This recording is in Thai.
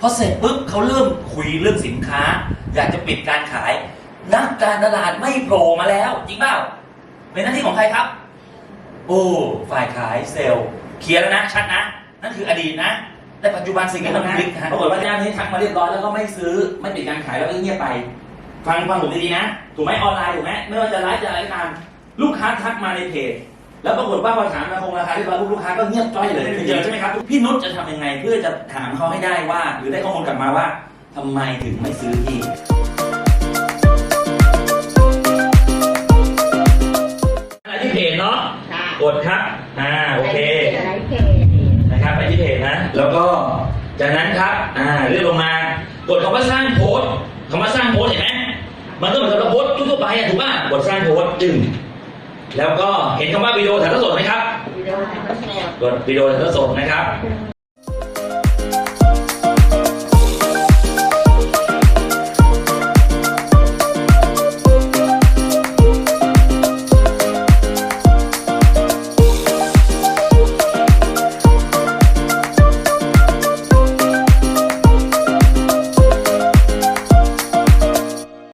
พอเสร็จปุ๊บเขาเริ่มคุยเรื่องสินค้า อยากจะปิดการขาย นักการตลาดไม่โผล่มาแล้ว จริงเปล่าเป็นหน้าที่ของใครครับ โอ้ฝ่ายขายเซลล์เคลียร์แล้วนะชัดนะ นั่นคืออดีตนะแต่ปัจจุบันสิ่งที่มันพลิกฮะปรากฏว่าเจ้านี้ทักมาเรียบร้อยแล้วก็ไม่ซื้อไม่ปิดการขายแล้วก็เงียบไป ฟังฟังผมดีๆนะ ถูกไหมออนไลน์ถูกไหมไม่ว่าจะไลฟ์จะอะไรก็ตามลูกค้าทักมาในเพจ แล้วปรากฏว่าพอถามราคงราคาที่ร้อยลูกค้าก็เงียบจ้อยเลยเจอใช่ไหมครับพี่นุชจะทำยังไงเพื่อจะถามเขาให้ได้ว่า หรือได้ข้อมูลกลับมาว่าทำไมถึงไม่ซื้อที่อะไรที่เพจเนาะค่ะกดครับอ่าโอเคไลฟ์เพจนะครับไปที่เพจนะ แล้วก็จากนั้นครับอ่าเลื่อนลงมากดคำว่าสร้างโพสต์คำว่าสร้างโพสต์เห็นไหมมันก็เหมือนกับเราโพสต์ทั่วๆไปอะถูกป่ะกดสร้างโพสต์จึง แล้วก็เห็นคำว่าวิดีโอถ่ายทอดสดไหมครับวิดีโอถ่ายทอดสดกดวิดีโอถ่ายทอดสดนะครับ